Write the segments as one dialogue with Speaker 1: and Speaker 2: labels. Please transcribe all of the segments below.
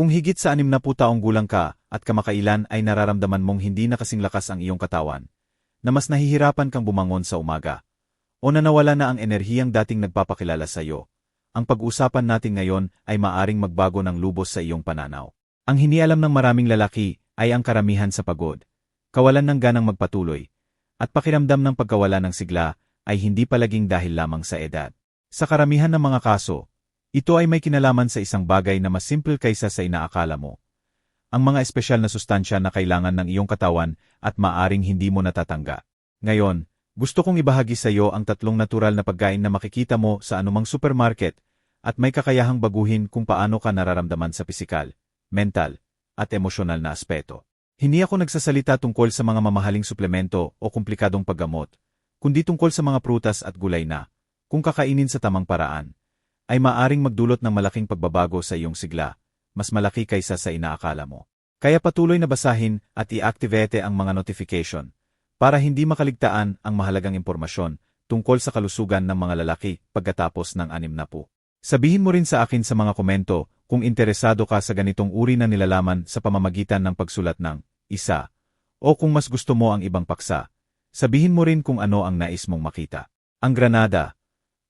Speaker 1: Kung higit sa anim na taong gulang ka at kamakailan ay nararamdaman mong hindi na kasing lakas ang iyong katawan, na mas nahihirapan kang bumangon sa umaga, o na nawala na ang enerhiyang dating nagpapakilala sa iyo, ang pag-uusapan natin ngayon ay maaring magbago ng lubos sa iyong pananaw. Ang hinialam ng maraming lalaki ay ang karamihan sa pagod, kawalan ng ganang magpatuloy, at pakiramdam ng pagkawala ng sigla ay hindi palaging dahil lamang sa edad. Sa karamihan ng mga kaso, ito ay may kinalaman sa isang bagay na mas simple kaysa sa inaakala mo. Ang mga espesyal na sustansya na kailangan ng iyong katawan at maaring hindi mo natatangga. Ngayon, gusto kong ibahagi sa iyo ang tatlong natural na pagkain na makikita mo sa anumang supermarket at may kakayahang baguhin kung paano ka nararamdaman sa pisikal, mental, at emosyonal na aspeto. Hindi ako nagsasalita tungkol sa mga mamahaling suplemento o komplikadong paggamot, kundi tungkol sa mga prutas at gulay na, kung kakainin sa tamang paraan, ay maaring magdulot ng malaking pagbabago sa iyong sigla, mas malaki kaysa sa inaakala mo. Kaya patuloy na basahin at i-activate ang mga notification para hindi makaligtaan ang mahalagang impormasyon tungkol sa kalusugan ng mga lalaki pagkatapos ng anim na po. Sabihin mo rin sa akin sa mga komento kung interesado ka sa ganitong uri na nilalaman sa pamamagitan ng pagsulat ng isa o kung mas gusto mo ang ibang paksa. Sabihin mo rin kung ano ang nais mong makita. Ang Granada,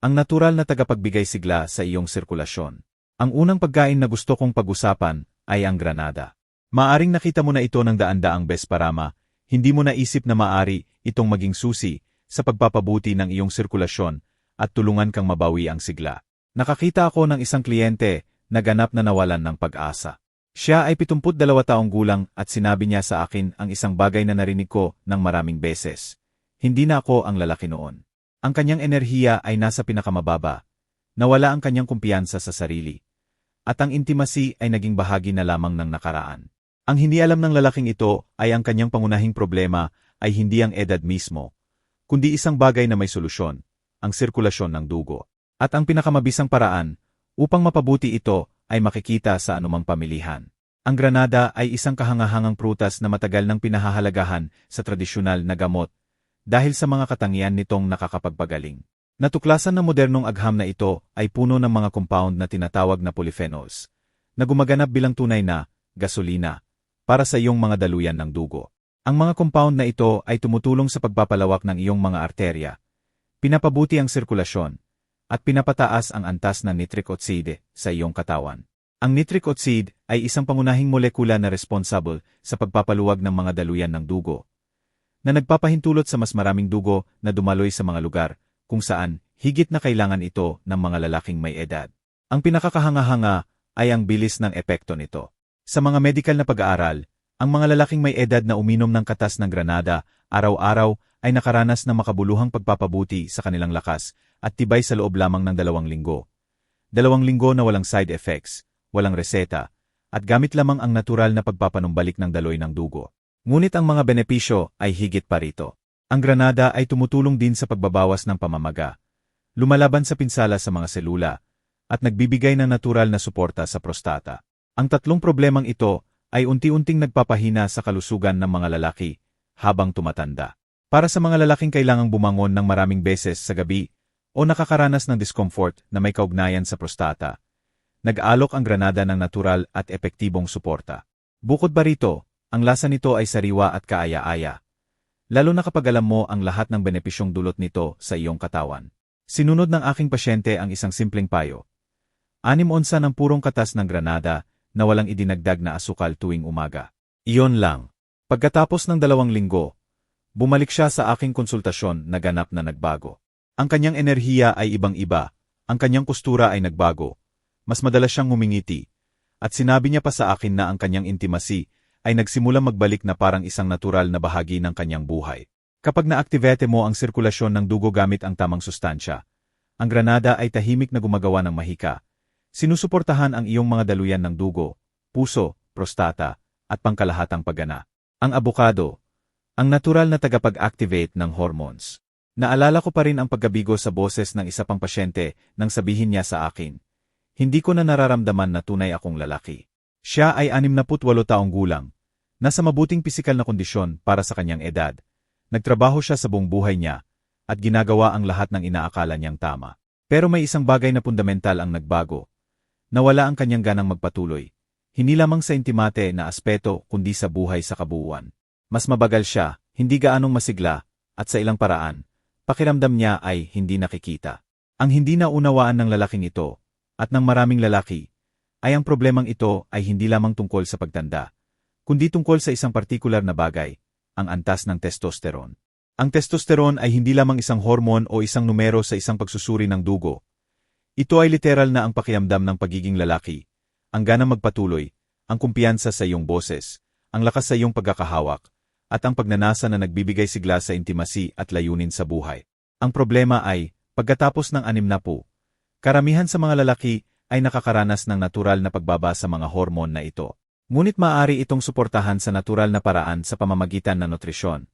Speaker 1: ang natural na tagapagbigay sigla sa iyong sirkulasyon. Ang unang pagkain na gusto kong pag-usapan ay ang granada. Maaring nakita mo na ito ng daan-daang besparama, hindi mo naisip na maari itong maging susi sa pagpapabuti ng iyong sirkulasyon at tulungan kang mabawi ang sigla. Nakakita ako ng isang kliyente na ganap na nawalan ng pag-asa. Siya ay 72 taong gulang at sinabi niya sa akin ang isang bagay na narinig ko ng maraming beses. Hindi na ako ang lalaki noon. Ang kanyang enerhiya ay nasa pinakamababa. Nawala ang kanyang kumpiyansa sa sarili. At ang intimacy ay naging bahagi na lamang ng nakaraan. Ang hindi alam ng lalaking ito ay ang kanyang pangunahing problema ay hindi ang edad mismo, kundi isang bagay na may solusyon, ang sirkulasyon ng dugo. At ang pinakamabisang paraan, upang mapabuti ito, ay makikita sa anumang pamilihan. Ang granada ay isang kahangahangang prutas na matagal nang pinahahalagahan sa tradisyonal na gamot dahil sa mga katangian nitong nakakapagpagaling. Natuklasan ng modernong agham na ito ay puno ng mga compound na tinatawag na polyphenols, na gumaganap bilang tunay na gasolina para sa iyong mga daluyan ng dugo. Ang mga compound na ito ay tumutulong sa pagpapalawak ng iyong mga arterya, pinapabuti ang sirkulasyon, at pinapataas ang antas ng nitric oxide sa iyong katawan. Ang nitric oxide ay isang pangunahing molekula na responsable sa pagpapaluwag ng mga daluyan ng dugo, na nagpapahintulot sa mas maraming dugo na dumaloy sa mga lugar, kung saan higit na kailangan ito ng mga lalaking may edad. Ang pinakakahanga-hanga ay ang bilis ng epekto nito. Sa mga medikal na pag-aaral, ang mga lalaking may edad na uminom ng katas ng granada, araw-araw ay nakaranas ng makabuluhang pagpapabuti sa kanilang lakas at tibay sa loob lamang ng dalawang linggo. Dalawang linggo na walang side effects, walang reseta, at gamit lamang ang natural na pagpapanumbalik ng daloy ng dugo. Ngunit ang mga benepisyo ay higit pa rito. Ang granada ay tumutulong din sa pagbabawas ng pamamaga, lumalaban sa pinsala sa mga selula, at nagbibigay ng natural na suporta sa prostata. Ang tatlong problemang ito ay unti-unting nagpapahina sa kalusugan ng mga lalaki habang tumatanda. Para sa mga lalaking kailangang bumangon ng maraming beses sa gabi o nakakaranas ng discomfort na may kaugnayan sa prostata, nag-alok ang granada ng natural at epektibong suporta. Bukod ba rito, ang lasa nito ay sariwa at kaaya-aya. Lalo na kapag alam mo ang lahat ng benepisyong dulot nito sa iyong katawan. Sinunod ng aking pasyente ang isang simpleng payo. Anim onsa ng purong katas ng granada na walang idinagdag na asukal tuwing umaga. Iyon lang. Pagkatapos ng dalawang linggo, bumalik siya sa aking konsultasyon na ganap na nagbago. Ang kanyang enerhiya ay ibang-iba, ang kanyang kustura ay nagbago, mas madalas siyang humingiti, at sinabi niya pa sa akin na ang kanyang intimacy ay nagsimulang magbalik na parang isang natural na bahagi ng kanyang buhay. Kapag naaktivete mo ang sirkulasyon ng dugo gamit ang tamang sustansya, ang granada ay tahimik na gumagawa ng mahika. Sinusuportahan ang iyong mga daluyan ng dugo, puso, prostata, at pangkalahatang paggana. Ang abukado, ang natural na tagapag-activate ng hormones. Naalala ko pa rin ang paggabigo sa boses ng isa pang pasyente nang sabihin niya sa akin, hindi ko na nararamdaman na tunay akong lalaki. Siya ay 68 taong gulang, nasa mabuting pisikal na kondisyon para sa kanyang edad. Nagtrabaho siya sa buong buhay niya, at ginagawa ang lahat ng inaakala niyang tama. Pero may isang bagay na fundamental ang nagbago. Nawala ang kanyang ganang magpatuloy. hindi lamang sa intimate na aspeto kundi sa buhay sa kabuuan. Mas mabagal siya, hindi gaanong masigla, at sa ilang paraan, pakiramdam niya ay hindi nakikita. Ang hindi naunawaan ng lalaking ito, at ng maraming lalaki, ay ang problemang ito ay hindi lamang tungkol sa pagtanda, kundi tungkol sa isang partikular na bagay, ang antas ng testosterone. Ang testosterone ay hindi lamang isang hormon o isang numero sa isang pagsusuri ng dugo. Ito ay literal na ang pakiamdam ng pagiging lalaki, ang ganang magpatuloy, ang kumpiyansa sa iyong boses, ang lakas sa iyong pagkakahawak, at ang pagnanasa na nagbibigay sigla sa intimasi at layunin sa buhay. Ang problema ay, pagkatapos ng anim na po, karamihan sa mga lalaki ay nakakaranas ng natural na pagbaba sa mga hormon na ito. Ngunit maaari itong suportahan sa natural na paraan sa pamamagitan ng nutrisyon.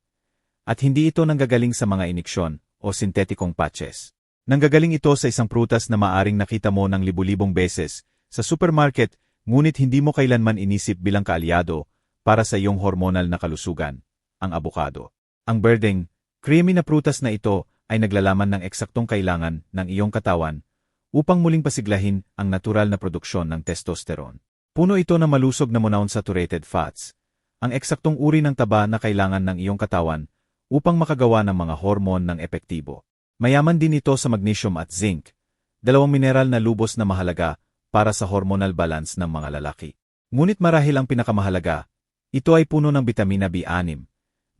Speaker 1: At hindi ito nanggagaling sa mga iniksyon o sintetikong patches. Nanggagaling ito sa isang prutas na maaring nakita mo ng libu-libong beses sa supermarket ngunit hindi mo kailanman inisip bilang kaalyado para sa iyong hormonal na kalusugan ang abukado. Ang birding, creamy na prutas na ito ay naglalaman ng eksaktong kailangan ng iyong katawan upang muling pasiglahin ang natural na produksyon ng testosterone. Puno ito na malusog na monounsaturated fats, ang eksaktong uri ng taba na kailangan ng iyong katawan upang makagawa ng mga hormon ng epektibo. Mayaman din ito sa magnesium at zinc, dalawang mineral na lubos na mahalaga para sa hormonal balance ng mga lalaki. Ngunit marahil ang pinakamahalaga, ito ay puno ng bitamina B6,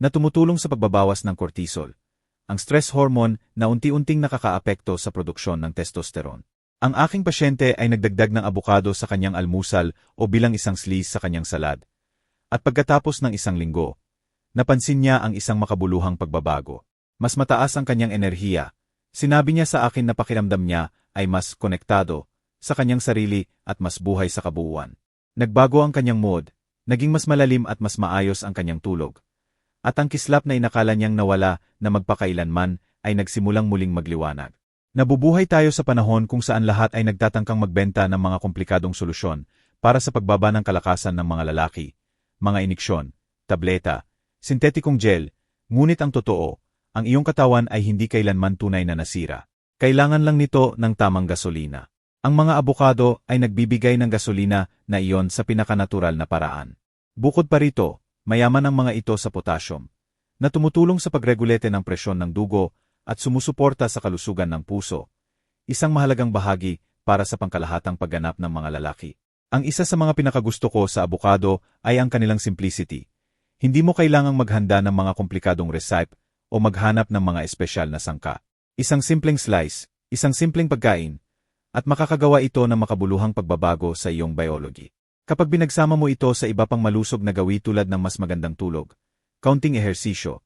Speaker 1: na tumutulong sa pagbabawas ng cortisol, ang stress hormone na unti-unting nakakaapekto sa produksyon ng testosterone. Ang aking pasyente ay nagdagdag ng abukado sa kanyang almusal o bilang isang slice sa kanyang salad. At pagkatapos ng isang linggo, napansin niya ang isang makabuluhang pagbabago. Mas mataas ang kanyang enerhiya. Sinabi niya sa akin na pakiramdam niya ay mas konektado sa kanyang sarili at mas buhay sa kabuuan. Nagbago ang kanyang mood, naging mas malalim at mas maayos ang kanyang tulog at ang kislap na inakala niyang nawala na magpakailanman ay nagsimulang muling magliwanag. Nabubuhay tayo sa panahon kung saan lahat ay nagtatangkang magbenta ng mga komplikadong solusyon para sa pagbaba ng kalakasan ng mga lalaki, mga iniksyon, tableta, sintetikong gel, ngunit ang totoo, ang iyong katawan ay hindi kailanman tunay na nasira. Kailangan lang nito ng tamang gasolina. Ang mga abukado ay nagbibigay ng gasolina na iyon sa pinakanatural na paraan. Bukod pa rito, Mayaman ang mga ito sa potassium, na tumutulong sa pagregulete ng presyon ng dugo at sumusuporta sa kalusugan ng puso, isang mahalagang bahagi para sa pangkalahatang pagganap ng mga lalaki. Ang isa sa mga pinakagusto ko sa abukado ay ang kanilang simplicity. Hindi mo kailangang maghanda ng mga komplikadong recipe o maghanap ng mga espesyal na sangka. Isang simpleng slice, isang simpleng pagkain, at makakagawa ito ng makabuluhang pagbabago sa iyong biology. Kapag binagsama mo ito sa iba pang malusog na gawi tulad ng mas magandang tulog, counting ehersisyo,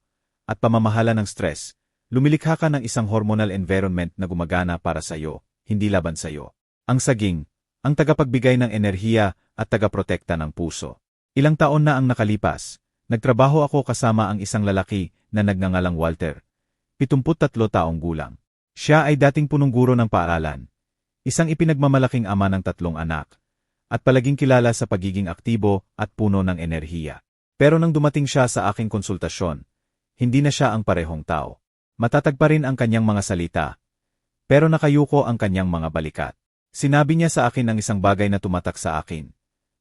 Speaker 1: at pamamahala ng stress, lumilikha ka ng isang hormonal environment na gumagana para sa iyo, hindi laban sa iyo. Ang saging, ang tagapagbigay ng enerhiya at tagaprotekta ng puso. Ilang taon na ang nakalipas, nagtrabaho ako kasama ang isang lalaki na nagngangalang Walter, 73 taong gulang. Siya ay dating punong guro ng paaralan, isang ipinagmamalaking ama ng tatlong anak, at palaging kilala sa pagiging aktibo at puno ng enerhiya. Pero nang dumating siya sa aking konsultasyon, hindi na siya ang parehong tao. Matatag pa rin ang kanyang mga salita, pero nakayuko ang kanyang mga balikat. Sinabi niya sa akin ang isang bagay na tumatak sa akin.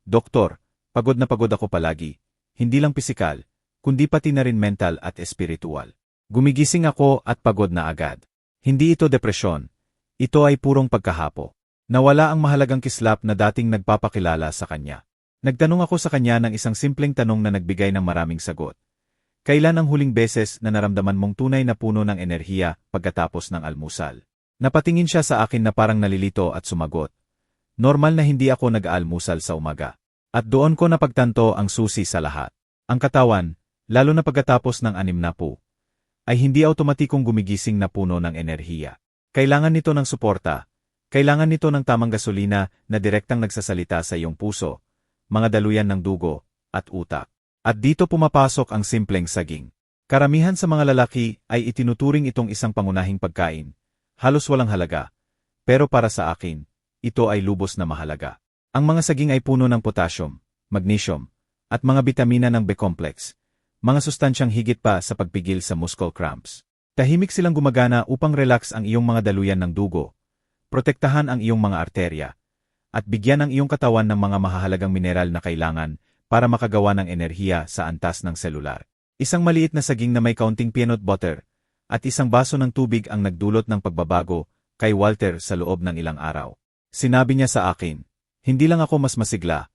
Speaker 1: Doktor, pagod na pagod ako palagi, hindi lang pisikal, kundi pati na rin mental at espiritual. Gumigising ako at pagod na agad. Hindi ito depresyon, ito ay purong pagkahapo. Nawala ang mahalagang kislap na dating nagpapakilala sa kanya. Nagtanong ako sa kanya ng isang simpleng tanong na nagbigay ng maraming sagot. Kailan ang huling beses na naramdaman mong tunay na puno ng enerhiya pagkatapos ng almusal? Napatingin siya sa akin na parang nalilito at sumagot. Normal na hindi ako nag-aalmusal sa umaga. At doon ko napagtanto ang susi sa lahat. Ang katawan, lalo na pagkatapos ng anim na po, ay hindi automatikong gumigising na puno ng enerhiya. Kailangan nito ng suporta, kailangan nito ng tamang gasolina na direktang nagsasalita sa iyong puso, mga daluyan ng dugo, at utak. At dito pumapasok ang simpleng saging. Karamihan sa mga lalaki ay itinuturing itong isang pangunahing pagkain, halos walang halaga. Pero para sa akin, ito ay lubos na mahalaga. Ang mga saging ay puno ng potassium, magnesium, at mga bitamina ng B-complex, mga sustansyang higit pa sa pagpigil sa muscle cramps. Tahimik silang gumagana upang relax ang iyong mga daluyan ng dugo, protektahan ang iyong mga arterya, at bigyan ang iyong katawan ng mga mahahalagang mineral na kailangan para makagawa ng enerhiya sa antas ng selular. Isang maliit na saging na may kaunting peanut butter at isang baso ng tubig ang nagdulot ng pagbabago kay Walter sa loob ng ilang araw. Sinabi niya sa akin, hindi lang ako mas masigla,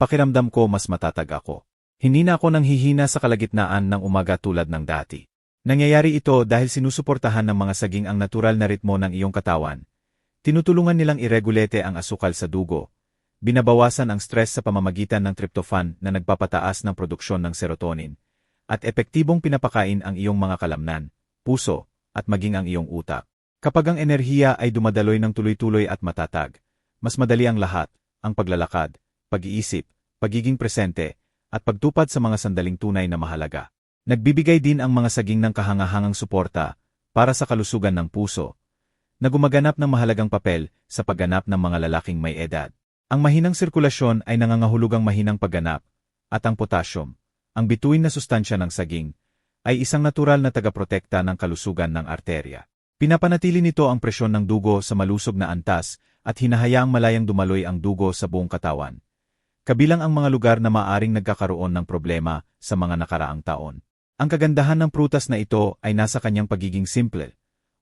Speaker 1: pakiramdam ko mas matatag ako. Hindi na ako nanghihina sa kalagitnaan ng umaga tulad ng dati. Nangyayari ito dahil sinusuportahan ng mga saging ang natural na ritmo ng iyong katawan. Tinutulungan nilang iregulete ang asukal sa dugo. Binabawasan ang stress sa pamamagitan ng tryptophan na nagpapataas ng produksyon ng serotonin. At epektibong pinapakain ang iyong mga kalamnan, puso, at maging ang iyong utak. Kapag ang enerhiya ay dumadaloy ng tuloy-tuloy at matatag, mas madali ang lahat, ang paglalakad, pag-iisip, pagiging presente, at pagtupad sa mga sandaling tunay na mahalaga. Nagbibigay din ang mga saging ng kahangahangang suporta para sa kalusugan ng puso, na gumaganap ng mahalagang papel sa pagganap ng mga lalaking may edad. Ang mahinang sirkulasyon ay nangangahulugang mahinang pagganap, at ang potassium, ang bituin na sustansya ng saging, ay isang natural na tagaprotekta ng kalusugan ng arterya. Pinapanatili nito ang presyon ng dugo sa malusog na antas at hinahayaang malayang dumaloy ang dugo sa buong katawan. Kabilang ang mga lugar na maaring nagkakaroon ng problema sa mga nakaraang taon. Ang kagandahan ng prutas na ito ay nasa kanyang pagiging simple.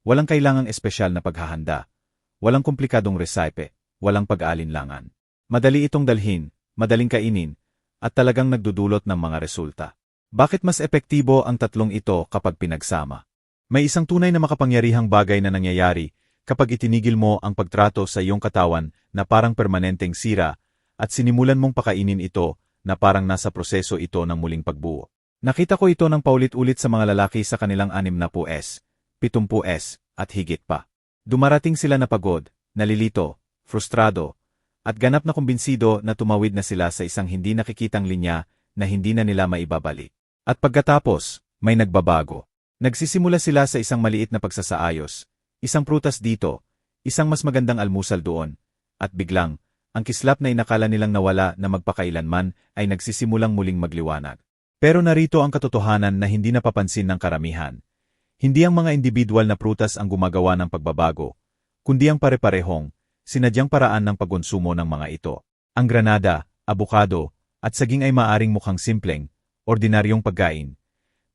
Speaker 1: Walang kailangang espesyal na paghahanda. Walang komplikadong recipe. Walang pag-aalinlangan. Madali itong dalhin, madaling kainin, at talagang nagdudulot ng mga resulta. Bakit mas epektibo ang tatlong ito kapag pinagsama? May isang tunay na makapangyarihang bagay na nangyayari kapag itinigil mo ang pagtrato sa iyong katawan na parang permanenteng sira at sinimulan mong pakainin ito na parang nasa proseso ito ng muling pagbuo. Nakita ko ito ng paulit-ulit sa mga lalaki sa kanilang 60S, 70S, at higit pa. Dumarating sila na pagod, nalilito, frustrado, at ganap na kumbinsido na tumawid na sila sa isang hindi nakikitang linya na hindi na nila maibabalik. At pagkatapos, may nagbabago. Nagsisimula sila sa isang maliit na pagsasaayos, isang prutas dito, isang mas magandang almusal doon, at biglang, ang kislap na inakala nilang nawala na magpakailanman ay nagsisimulang muling magliwanag. Pero narito ang katotohanan na hindi napapansin ng karamihan. Hindi ang mga individual na prutas ang gumagawa ng pagbabago, kundi ang pare-parehong, sinadyang paraan ng pagkonsumo ng mga ito. Ang granada, abukado, at saging ay maaring mukhang simpleng, ordinaryong pagkain.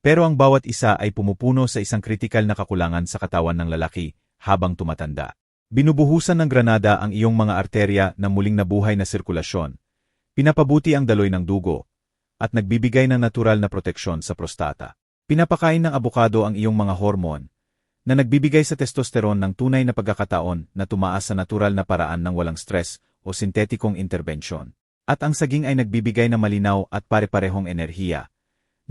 Speaker 1: Pero ang bawat isa ay pumupuno sa isang kritikal na kakulangan sa katawan ng lalaki habang tumatanda. Binubuhusan ng granada ang iyong mga arterya na muling nabuhay na sirkulasyon. Pinapabuti ang daloy ng dugo, at nagbibigay ng natural na proteksyon sa prostata. Pinapakain ng abukado ang iyong mga hormon na nagbibigay sa testosterone ng tunay na pagkakataon na tumaas sa natural na paraan ng walang stress o sintetikong interbensyon. At ang saging ay nagbibigay ng malinaw at pare-parehong enerhiya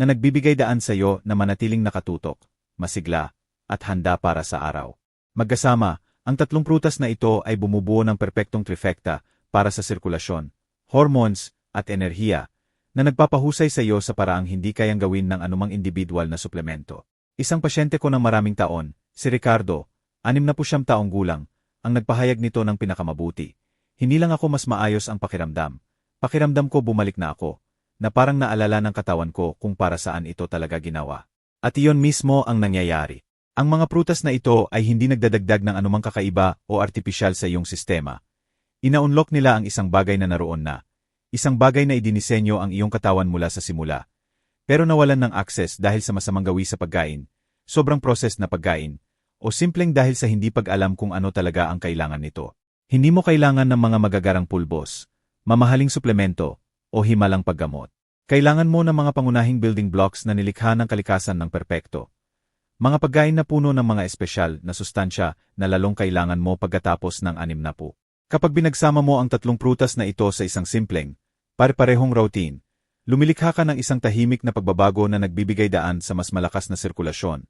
Speaker 1: na nagbibigay daan sa iyo na manatiling nakatutok, masigla, at handa para sa araw. Magkasama, ang tatlong prutas na ito ay bumubuo ng perpektong trifecta para sa sirkulasyon, hormones, at enerhiya na nagpapahusay sa iyo sa paraang hindi kayang gawin ng anumang individual na suplemento. Isang pasyente ko ng maraming taon, si Ricardo, anim na po siyam taong gulang, ang nagpahayag nito ng pinakamabuti. Hindi lang ako mas maayos ang pakiramdam. Pakiramdam ko bumalik na ako, na parang naalala ng katawan ko kung para saan ito talaga ginawa. At iyon mismo ang nangyayari. Ang mga prutas na ito ay hindi nagdadagdag ng anumang kakaiba o artipisyal sa iyong sistema. Inaunlock nila ang isang bagay na naroon na, Isang bagay na idinisenyo ang iyong katawan mula sa simula. Pero nawalan ng access dahil sa masamang gawi sa pagkain, sobrang proses na pagkain, o simpleng dahil sa hindi pag-alam kung ano talaga ang kailangan nito. Hindi mo kailangan ng mga magagarang pulbos, mamahaling suplemento, o himalang paggamot. Kailangan mo ng mga pangunahing building blocks na nilikha ng kalikasan ng perpekto. Mga pagkain na puno ng mga espesyal na sustansya na lalong kailangan mo pagkatapos ng anim na po. Kapag binagsama mo ang tatlong prutas na ito sa isang simpleng, pare-parehong routine, lumilikha ka ng isang tahimik na pagbabago na nagbibigay daan sa mas malakas na sirkulasyon,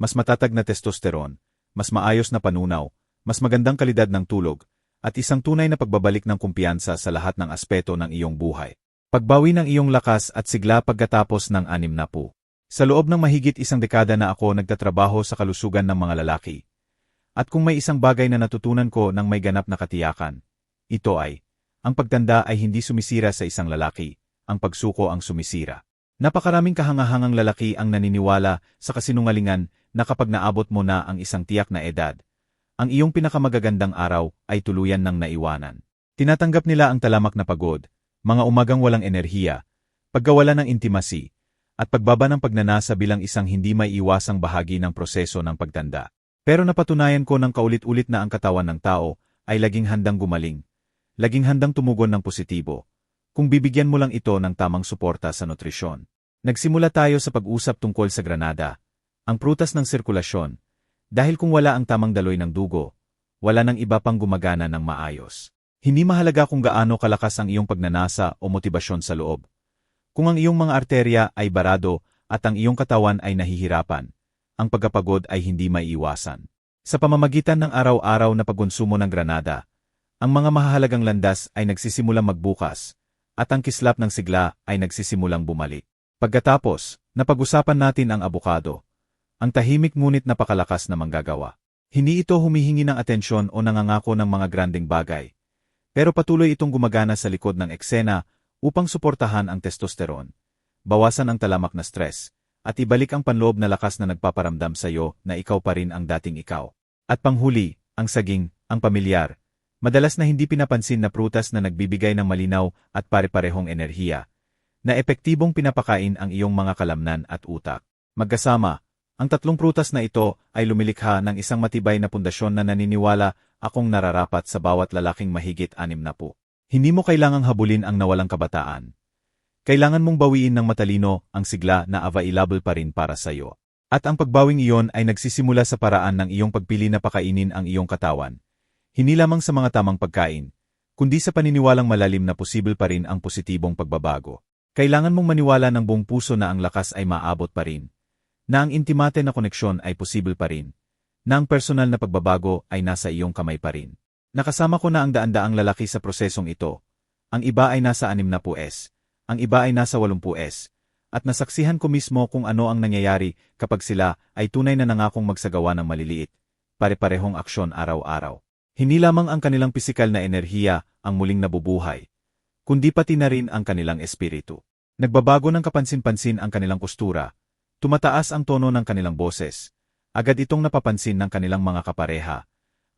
Speaker 1: mas matatag na testosterone, mas maayos na panunaw, mas magandang kalidad ng tulog, at isang tunay na pagbabalik ng kumpiyansa sa lahat ng aspeto ng iyong buhay. Pagbawi ng iyong lakas at sigla pagkatapos ng anim na po. Sa loob ng mahigit isang dekada na ako nagtatrabaho sa kalusugan ng mga lalaki, at kung may isang bagay na natutunan ko ng may ganap na katiyakan, ito ay, ang pagtanda ay hindi sumisira sa isang lalaki, ang pagsuko ang sumisira. Napakaraming kahangahangang lalaki ang naniniwala sa kasinungalingan na kapag naabot mo na ang isang tiyak na edad, ang iyong pinakamagagandang araw ay tuluyan ng naiwanan. Tinatanggap nila ang talamak na pagod, mga umagang walang enerhiya, pagkawala ng intimacy, at pagbaba ng pagnanasa bilang isang hindi may iwasang bahagi ng proseso ng pagtanda. Pero napatunayan ko ng kaulit-ulit na ang katawan ng tao ay laging handang gumaling, laging handang tumugon ng positibo, kung bibigyan mo lang ito ng tamang suporta sa nutrisyon. Nagsimula tayo sa pag-usap tungkol sa granada, ang prutas ng sirkulasyon, dahil kung wala ang tamang daloy ng dugo, wala nang iba pang gumagana ng maayos. Hindi mahalaga kung gaano kalakas ang iyong pagnanasa o motibasyon sa loob. Kung ang iyong mga arterya ay barado at ang iyong katawan ay nahihirapan, ang pagkapagod ay hindi maiiwasan. Sa pamamagitan ng araw-araw na pagkonsumo ng granada, ang mga mahahalagang landas ay nagsisimulang magbukas, at ang kislap ng sigla ay nagsisimulang bumalik. Pagkatapos, napag-usapan natin ang abukado, ang tahimik ngunit napakalakas na manggagawa. Hindi ito humihingi ng atensyon o nangangako ng mga granding bagay, pero patuloy itong gumagana sa likod ng eksena upang suportahan ang testosterone, bawasan ang talamak na stress, at ibalik ang panloob na lakas na nagpaparamdam sa iyo na ikaw pa rin ang dating ikaw. At panghuli, ang saging, ang pamilyar, madalas na hindi pinapansin na prutas na nagbibigay ng malinaw at pare-parehong enerhiya, na epektibong pinapakain ang iyong mga kalamnan at utak. Magkasama, ang tatlong prutas na ito ay lumilikha ng isang matibay na pundasyon na naniniwala akong nararapat sa bawat lalaking mahigit anim na po. Hindi mo kailangang habulin ang nawalang kabataan. Kailangan mong bawiin ng matalino ang sigla na available pa rin para sa iyo. At ang pagbawing iyon ay nagsisimula sa paraan ng iyong pagpili na pakainin ang iyong katawan. Hindi lamang sa mga tamang pagkain, kundi sa paniniwalang malalim na posible pa rin ang positibong pagbabago. Kailangan mong maniwala ng buong puso na ang lakas ay maabot pa rin, na ang intimate na koneksyon ay posible pa rin, na ang personal na pagbabago ay nasa iyong kamay pa rin. Nakasama ko na ang daan-daang lalaki sa prosesong ito. Ang iba ay nasa 60S, ang iba ay nasa 80S, at nasaksihan ko mismo kung ano ang nangyayari kapag sila ay tunay na nangakong magsagawa ng maliliit, pare-parehong aksyon araw-araw. Hindi lamang ang kanilang pisikal na enerhiya ang muling nabubuhay, kundi pati na rin ang kanilang espiritu. Nagbabago ng kapansin-pansin ang kanilang kustura, tumataas ang tono ng kanilang boses, Agad itong napapansin ng kanilang mga kapareha,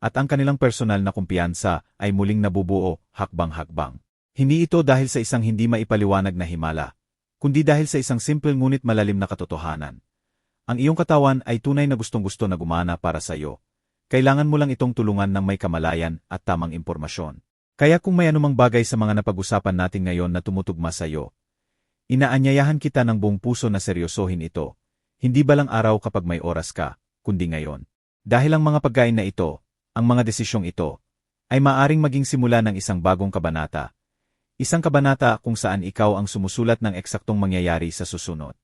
Speaker 1: at ang kanilang personal na kumpiyansa ay muling nabubuo hakbang-hakbang. Hindi ito dahil sa isang hindi maipaliwanag na himala, kundi dahil sa isang simple ngunit malalim na katotohanan. Ang iyong katawan ay tunay na gustong-gusto na gumana para sa iyo. Kailangan mo lang itong tulungan ng may kamalayan at tamang impormasyon. Kaya kung may anumang bagay sa mga napag-usapan natin ngayon na tumutugma sa iyo, inaanyayahan kita ng buong puso na seryosohin ito. Hindi ba lang araw kapag may oras ka, kundi ngayon. Dahil ang mga pagkain na ito, ang mga desisyong ito, ay maaring maging simula ng isang bagong kabanata. Isang kabanata kung saan ikaw ang sumusulat ng eksaktong mangyayari sa susunod.